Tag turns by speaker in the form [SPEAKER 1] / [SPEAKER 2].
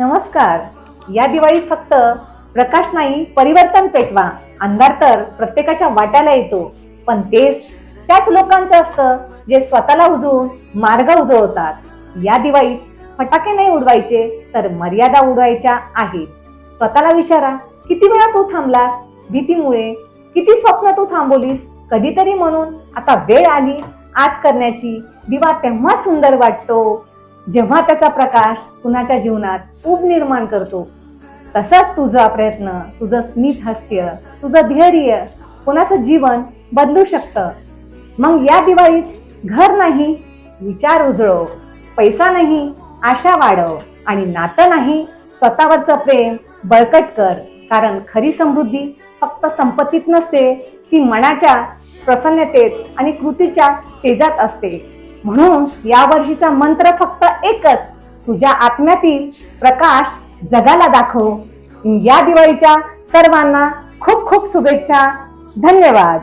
[SPEAKER 1] नमस्कार. या दिवाळीत फक्त प्रकाश नाही परिवर्तन पेटवा. अंधार तर प्रत्येकाच्या वाट्याला येतो. पण तेच त्याच लोकांचं असतं जे स्वतःला उजळून मार्ग उजळवतात. या दिवाळीत फटाके नाही उडवायचे तर मर्यादा उडवायच्या आहेत. स्वतःला विचारा किती वेळा तू थांबलास? भीतीमुळे. किती स्वप्न तू थांबवलीस? कधीतरी म्हणून आता वेळ आली. आज करण्याची दिवा तेव्हा सुंदर वाटतो. जेव्हा त्याचा प्रकाश कुणाच्या जीवनात ऊब निर्माण करतो तसाच तुझा प्रयत्न तुझं स्मित हास्य तुझं धैर्य कुणाचं जीवन बदलू शकतं. मग या दिवाळीत घर नाही विचार उजळव पैसा नाही आशा वाढव आणि नातं नाही स्वतःवरचं प्रेम बळकट कर कारण खरी समृद्धी फक्त संपत्तीत नसते ती मनाच्या प्रसन्नतेत आणि कृतीच्या तेजात असते. म्हणून या वर्षीचा मंत्र फक्त एकच. तुझ्या आत्म्यातील प्रकाश जगाला दाखव. या दिवाळीच्या सर्वांना खूप खूप शुभेच्छा. धन्यवाद.